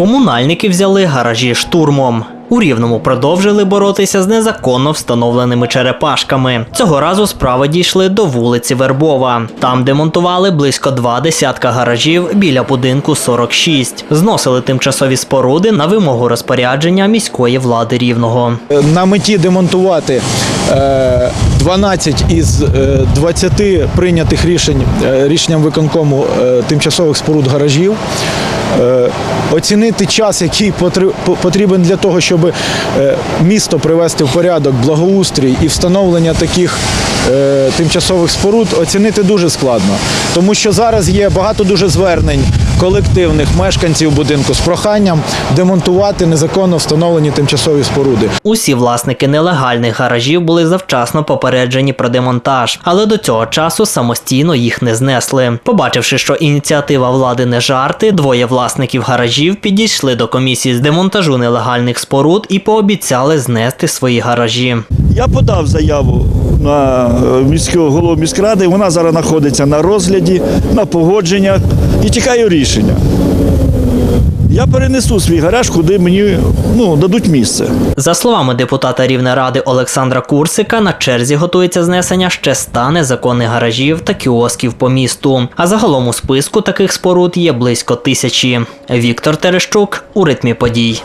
Комунальники взяли гаражі штурмом. У Рівному продовжили боротися з незаконно встановленими черепашками. Цього разу справи дійшли до вулиці Вербова. Там демонтували близько два десятка гаражів біля будинку 46. Зносили тимчасові споруди на вимогу розпорядження міської влади Рівного. на меті демонтувати е, 12 із е, 20 прийнятих рішень е, рішенням виконкому е, тимчасових споруд гаражів. Е, Оцінити час, який потрібен для того, щоб е, місто привести в порядок, благоустрій і встановлення таких е, тимчасових споруд, оцінити дуже складно. Тому що зараз є багато дуже звернень колективних мешканців будинку з проханням демонтувати незаконно встановлені тимчасові споруди. Усі власники нелегальних гаражів були завчасно попереджені про демонтаж, але до цього часу самостійно їх не знесли. Побачивши, що ініціатива влади не жарти, двоє власників гаражів підійшли до комісії з демонтажу нелегальних споруд і пообіцяли знести свої гаражі. Я подав заяву на е, міського голову міськради. Вона зараз знаходиться на розгляді, на погодженнях і чекаю рішення. Я перенесу свій гараж, куди мені ну, дадуть місце. За словами депутата Рівнеради Олександра Курсика, на черзі готується знесення ще ста незаконних гаражів та кіосків по місту. А загалом у списку таких споруд є близько тисячі. Віктор Терещук у ритмі подій.